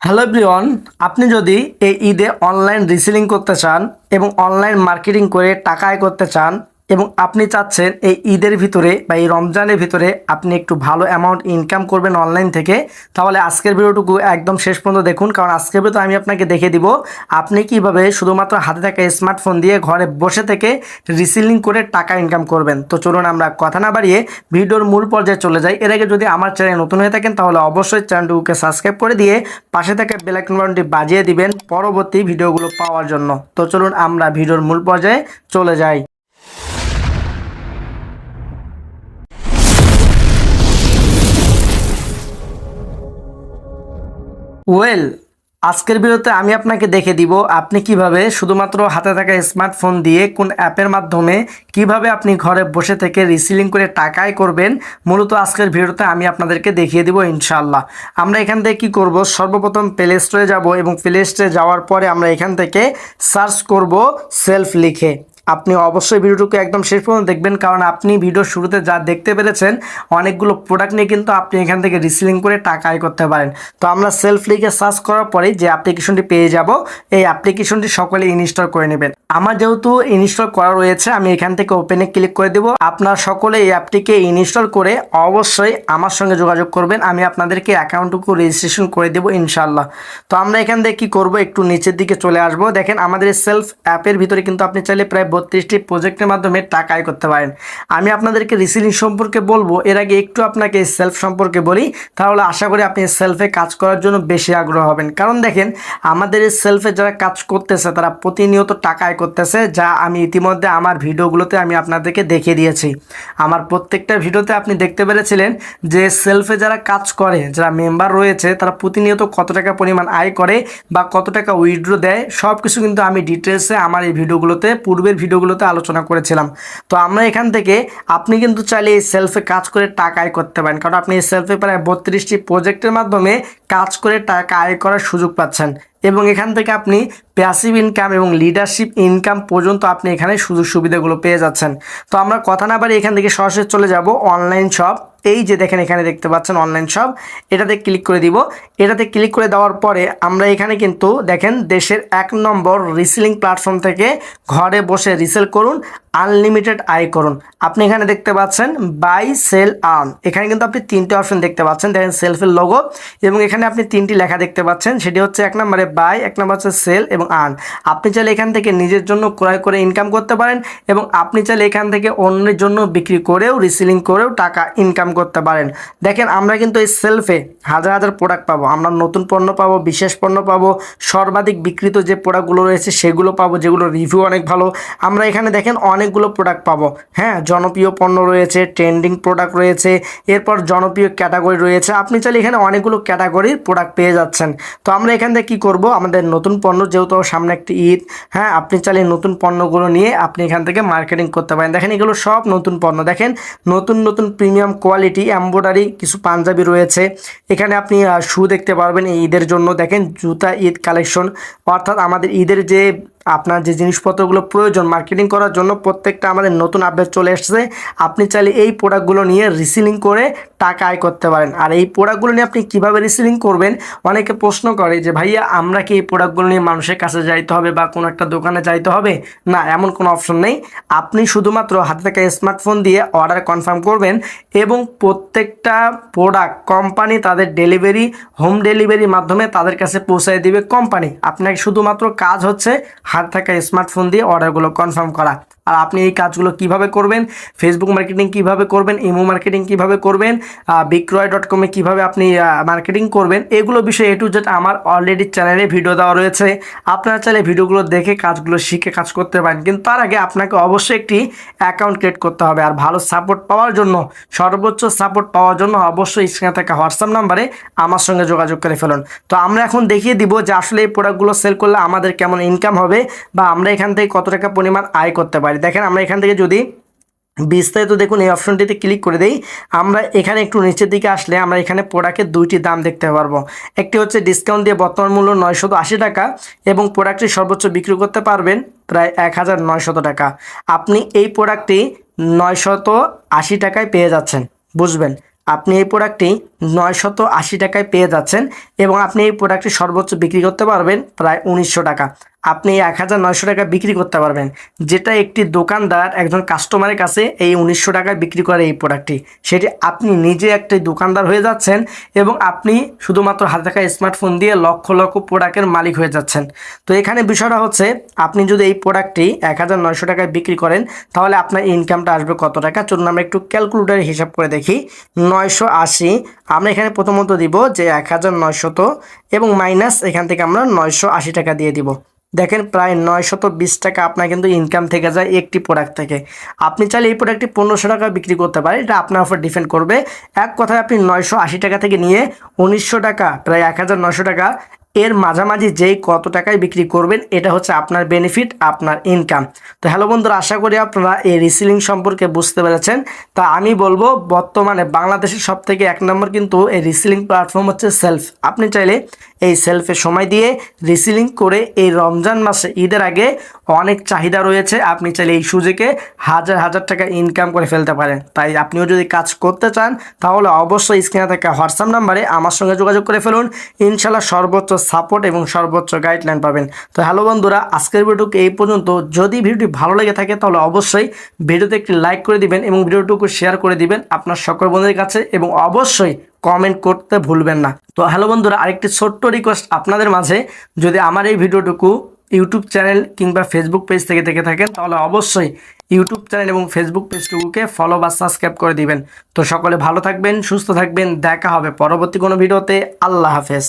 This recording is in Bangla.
হ্যালো ব্রিয়ন আপনি যদি এই ঈদে অনলাইন রিসেলিং করতে চান এবং অনলাইন মার্কেটিং করে টাকা আয় করতে চান এবং আপনি চাচ্ছেন এই ঈদের ভিতরে বা এই রমজানের ভিতরে আপনি একটু ভালো অ্যামাউন্ট ইনকাম করবেন অনলাইন থেকে, তাহলে আজকের ভিডিওটুকু একদম শেষ পর্যন্ত দেখুন। কারণ আজকের ভিডিওতে আমি আপনাকে দেখে দিব, আপনি কীভাবে শুধুমাত্র হাতে থাকা স্মার্টফোন দিয়ে ঘরে বসে থেকে রিসেলিং করে টাকা ইনকাম করবেন। তো চলুন আমরা কথা না বাড়িয়ে ভিডিওর মূল পর্যায়ে চলে যাই। এর আগে যদি আমার চ্যানেল নতুন হয়ে থাকেন, তাহলে অবশ্যই চ্যানেলটুকুকে সাবস্ক্রাইব করে দিয়ে পাশে থাকা বেলাইকন বাটনটি বাজিয়ে দিবেন পরবর্তী ভিডিওগুলো পাওয়ার জন্য। তো চলুন আমরা ভিডিওর মূল পর্যায়ে চলে যাই। ওয়েল, আজকের ভিডিওতে আমি আপনাকে দেখে দিব আপনি কীভাবে শুধুমাত্র হাতে থাকা স্মার্টফোন দিয়ে কোন অ্যাপের মাধ্যমে কীভাবে আপনি ঘরে বসে থেকে রিসিলিং করে টাকায় করবেন, মূলত আজকের ভিডিওতে আমি আপনাদেরকে দেখিয়ে দিব ইনশাল্লাহ আমরা এখান থেকে কি করব, সর্বপ্রথম প্লে স্টোরে যাব এবং প্লে স্টোরে যাওয়ার পরে আমরা এখান থেকে সার্চ করব সেলফ লিখে। আপনি অবশ্যই ভিডিওটুকু একদম শেষ পর্যন্ত দেখবেন, কারণ আপনি ভিডিও শুরুতে যা দেখতে পেরেছেন, অনেকগুলো প্রোডাক্ট নিয়ে কিন্তু আপনি এখান থেকে রিসিলিং করে টাকা আয় করতে পারেন। তো আমরা সেলফ লিখে সার্চ করার পরেই যে অ্যাপ্লিকেশনটি পেয়ে যাব, এই অ্যাপ্লিকেশনটি সকলে ইনস্টল করে নেবেন। আমার যেহেতু ইনস্টল করা রয়েছে, আমি এখান থেকে ওপেনে ক্লিক করে দেব। আপনার সকলে এই অ্যাপটিকে ইনস্টল করে অবশ্যই আমার সঙ্গে যোগাযোগ করবেন, আমি আপনাদেরকে অ্যাকাউন্টটুকু রেজিস্ট্রেশন করে দেবো ইনশাল্লাহ তো আমরা এখান থেকে কী করব, একটু নিচের দিকে চলে আসব। দেখেন আমাদের সেলফ অ্যাপের ভিতরে কিন্তু আপনি চাইলে প্রায় বত্রিশটি প্রজেক্টের মাধ্যমে টাকা আয় করতে পারেন। আমি আপনাদেরকে রিসিলিং সম্পর্কে বলব, এর আগে একটু আপনাকে সেলফ সম্পর্কে বলি, তাহলে আশা করি আপনি সেলফে কাজ করার জন্য বেশি আগ্রহ হবেন। কারণ দেখেন, আমাদের এই সেলফে যারা কাজ করতেছে, তারা প্রতিনিয়ত টাকা আয় করতেছে, যা আমি ইতিমধ্যে আমার ভিডিওগুলোতে আমি আপনাদেরকে দেখিয়ে দিয়েছি। আমার প্রত্যেকটা ভিডিওতে আপনি দেখতে পেরেছিলেন যে সেলফে যারা কাজ করে, যারা মেম্বার রয়েছে, তারা প্রতিনিয়ত কত টাকা পরিমাণ আয় করে বা কত টাকা উইথড্র দেয় সব কিছু কিন্তু আমি ডিটেলসে আমার এই ভিডিওগুলোতে পূর্বের ভিডিওগুলোতে আলোচনা করেছিলাম। তো আমরা এখান থেকে আপনি কিন্তু চাইলে এই সেলফে কাজ করে টাকা আয় করতে পারেন। কারণ আপনি এই সেলফে প্রায় বত্রিশটি প্রজেক্টের মাধ্যমে কাজ করে টাকা আয় করার সুযোগ পাচ্ছেন। এবং এখান থেকে আপনি প্যাসিভ ইনকাম এবং লিডারশিপ ইনকাম পর্যন্ত আপনি এখানে সুযোগ সুবিধাগুলো পেয়ে যাচ্ছেন। তো আমরা কথা না পারি এখান থেকে সরাসরি চলে যাব। অনলাইন শপ এই যে দেখেন, এখানে দেখতে পাচ্ছেন অনলাইন শপ এটাতে ক্লিক করে দিব। এটাতে ক্লিক করে দেওয়ার পরে আমরা এখানে কিন্তু দেখেন দেশের এক নম্বর রিসেলিং প্ল্যাটফর্ম থেকে ঘরে বসে রিসেল করুন। আনলিমিটেড আয় করুন। আপনি এখানে দেখতে পাচ্ছেন বাই সেল আর্ন এখানে কিন্তু আপনি তিনটে অপশন দেখতে পাচ্ছেন। দেখেন সেলফের লোগো এবং এখানে আপনি তিনটি লেখা দেখতে পাচ্ছেন। সেটি হচ্ছে এক নম্বরে বাই এক নম্বর হচ্ছে সেল এবং আর্ন আপনি চাইলে এখান থেকে নিজের জন্য ক্রয় করে ইনকাম করতে পারেন এবং আপনি চাইলে এখান থেকে অন্যের জন্য বিক্রি করেও রিসেলিং করেও টাকা ইনকাম করতে পারেন। দেখেন, আমরা কিন্তু এই সেলফে হাজার হাজার প্রোডাক্ট পাবো। আমরা নতুন পণ্য পাবো, বিশেষ পণ্য পাবো, সর্বাধিক বিক্রিত যে প্রোডাক্টগুলো রয়েছে সেগুলো পাবো যেগুলো রিভিউ অনেক ভালো। আমরা এখানে দেখেন অনেকগুলো প্রোডাক্ট পাবো। হ্যাঁ জনপ্রিয় পণ্য রয়েছে ট্রেন্ডিং প্রোডাক্ট রয়েছে, এরপর জনপ্রিয় ক্যাটাগরি রয়েছে। আপনি চাইলে এখানে অনেকগুলো ক্যাটাগরির প্রোডাক্ট পেয়ে যাচ্ছেন। তো আমরা এখান থেকে কী করব? আমাদের নতুন পণ্য যেহেতু সামনে একটি ঈদ হ্যাঁ আপনি চাইলে নতুন পণ্যগুলো নিয়ে আপনি এখান থেকে মার্কেটিং করতে পারেন। দেখেন, এগুলো সব নতুন পণ্য। দেখেন, নতুন নতুন প্রিমিয়াম কোয়ালিটি এম্ব্রয়ডারি কিছু পাঞ্জাবি রয়েছে। এখানে আপনি শু দেখতে পারবেন এই ঈদের জন্য। দেখেন, জুতা ঈদ কালেকশন অর্থাৎ আমাদের ঈদের যে আপনার যে জিনিসপত্রগুলো প্রয়োজন মার্কেটিং করার জন্য প্রত্যেকটা আমাদের নতুন আপডেট চলে এসছে। আপনি চাইলে এই প্রোডাক্টগুলো নিয়ে রিসিলিং করে টাকা আয় করতে পারেন। আর এই প্রোডাক্টগুলো নিয়ে আপনি কীভাবে রিসিলিং করবেন? অনেকে প্রশ্ন করে যে, ভাইয়া, আমরা কি এই প্রোডাক্টগুলো নিয়ে মানুষের কাছে যাইতে হবে বা কোনো একটা দোকানে যাইতে হবে? না, এমন কোনো অপশন নেই। আপনি শুধুমাত্র হাতে থাকা স্মার্টফোন দিয়ে অর্ডার কনফার্ম করবেন এবং প্রত্যেকটা প্রোডাক্ট কোম্পানি তাদের ডেলিভারি হোম ডেলিভারির মাধ্যমে তাদের কাছে পৌঁছায় দিবে কোম্পানি আপনাকে শুধুমাত্র কাজ হচ্ছে হাত থাকা স্মার্টফোন দিয়ে অর্ডারগুলো কনফার্ম করা। আর আপনি এই কাজগুলো কীভাবে করবেন ফেসবুক মার্কেটিং কীভাবে করবেন ইমো মার্কেটিং কীভাবে করবেন বিক্রয় ডট কমে কীভাবে আপনি মার্কেটিং করবেন, এগুলো বিষয়ে এ টু জেড আমার অলরেডি চ্যানেলে ভিডিও দেওয়া রয়েছে। আপনারা চাইলে ভিডিওগুলো দেখে কাজগুলো শিখে কাজ করতে পারেন, কিন্তু তার আগে আপনাকে অবশ্যই একটি অ্যাকাউন্ট ক্রিয়েট করতে হবে। আর ভালো সাপোর্ট পাওয়ার জন্য, সর্বোচ্চ সাপোর্ট পাওয়ার জন্য অবশ্যই স্ক্রিনে থাকা হোয়াটসঅ্যাপ নাম্বারে আমার সঙ্গে যোগাযোগ করে ফেলুন। তো আমরা এখন দেখিয়ে দিব যে আসলে এই প্রোডাক্টগুলো সেল করলে আমাদের কেমন ইনকাম হবে বা আমরা এখান থেকে কত টাকা পরিমাণ আয় করতে পারি দেখেন আমরা এখান থেকে যদি বিস্তারিত দেখুন এই অপশনটিতে ক্লিক করে দেই, আমরা এখানে একটু নিচের দিকে আসলে আমরা এখানে প্রোডাক্টের দুইটি দাম দেখতে পারব। একটি হচ্ছে ডিসকাউন্ট দিয়ে বর্তমান মূল্য নয়শত আশি টাকা এবং প্রোডাক্টটি সর্বোচ্চ বিক্রি করতে পারবেন প্রায় এক হাজার নয়শত টাকা। আপনি এই প্রোডাক্টটি নয়শত আশি টাকায় পেয়ে যাচ্ছেন, বুঝবেন? আপনি এই প্রোডাক্টটি নয়শত আশি টাকায় পেয়ে যাচ্ছেন এবং আপনি এই প্রোডাক্টটি সর্বোচ্চ বিক্রি করতে পারবেন প্রায় উনিশশো টাকা। আপনি এক হাজার নয়শো টাকা বিক্রি করতে পারবেন। যেটা একটি দোকানদার একজন কাস্টমারের কাছে এই উনিশশো টাকায় বিক্রি করে এই প্রোডাক্টটি সেটি আপনি নিজে একটি দোকানদার হয়ে যাচ্ছেন এবং আপনি শুধুমাত্র হাতে থাকা স্মার্টফোন দিয়ে লক্ষ লক্ষ প্রোডাক্টের মালিক হয়ে যাচ্ছেন। তো এখানে বিষয়টা হচ্ছে, আপনি যদি এই প্রোডাক্টটি এক হাজার নয়শো টাকায় বিক্রি করেন, তাহলে আপনার ইনকামটা আসবে কত টাকা? চলুন আমরা একটু ক্যালকুলেটারে হিসাব করে দেখি। নয়শো আশি, আমরা এখানে প্রথমত দিব যে এক হাজার নয়শত এবং মাইনাস এখান থেকে আমরা নয়শো আশি টাকা দিয়ে দিব। দেখেন প্রায় নয়শত বিশ টাকা আপনার কিন্তু ইনকাম থেকে যায় একটি প্রোডাক্ট থেকে। আপনি চাইলে এই প্রোডাক্টটি পনেরোশো টাকা বিক্রি করতে পারেন। এটা আপনার উপর ডিপেন্ড করবে। এক কথায় আপনি নয়শো আশি টাকা থেকে নিয়ে উনিশশো টাকা, প্রায় এক হাজার নয়শো টাকা এর মাঝামাঝি যেই কত টাকায় বিক্রি করবেন, এটা হচ্ছে আপনার বেনিফিট আপনার ইনকাম তো হ্যালো বন্ধুরা, আশা করি আপনারা এই রিসিলিং সম্পর্কে বুঝতে পেরেছেন। তা আমি বলব, বর্তমানে বাংলাদেশের সব থেকে এক নম্বর কিন্তু এই রিসিলিং প্ল্যাটফর্ম হচ্ছে সেলফ আপনি চাইলে এই সেলফে সময় দিয়ে রিসিলিং করে এই রমজান মাসে ঈদের আগে অনেক চাহিদা রয়েছে। আপনি চাইলে এই সুযোগে হাজার হাজার টাকা ইনকাম করে ফেলতে পারেন। তাই আপনিও যদি কাজ করতে চান, তাহলে অবশ্যই স্ক্রিনে থাকা হোয়াটসঅ্যাপ নাম্বারে আমার সঙ্গে যোগাযোগ করে ফেলুন। ইনশাল্লাহ সর্বোচ্চ সাপোর্ট এবং সর্বোচ্চ গাইডলাইন পাবেন। তো হ্যালো বন্ধুরা, আজকের ভিডিওটুকু এই পর্যন্ত। যদি ভিডিওটি ভালো লেগে থাকে, তাহলে অবশ্যই ভিডিওতে একটি লাইক করে দিবেন এবং ভিডিওটুকু শেয়ার করে দিবেন আপনার সকল বন্ধুদের কাছে এবং অবশ্যই কমেন্ট করতে ভুলবেন না। তো হ্যালো বন্ধুরা, আরেকটি ছোট্ট রিকোয়েস্ট আপনাদের মাঝে। যদি আমার এই ভিডিওটুকু ইউটিউব চ্যানেল কিংবা ফেসবুক পেজ থেকে দেখে থাকেন, তাহলে অবশ্যই ইউটিউব চ্যানেল এবং ফেসবুক পেজটুকুকে ফলো বা সাবস্ক্রাইব করে দিবেন। তো সকলে ভালো থাকবেন, সুস্থ থাকবেন, দেখা হবে পরবর্তী কোনো ভিডিওতে আল্লাহ হাফেজ।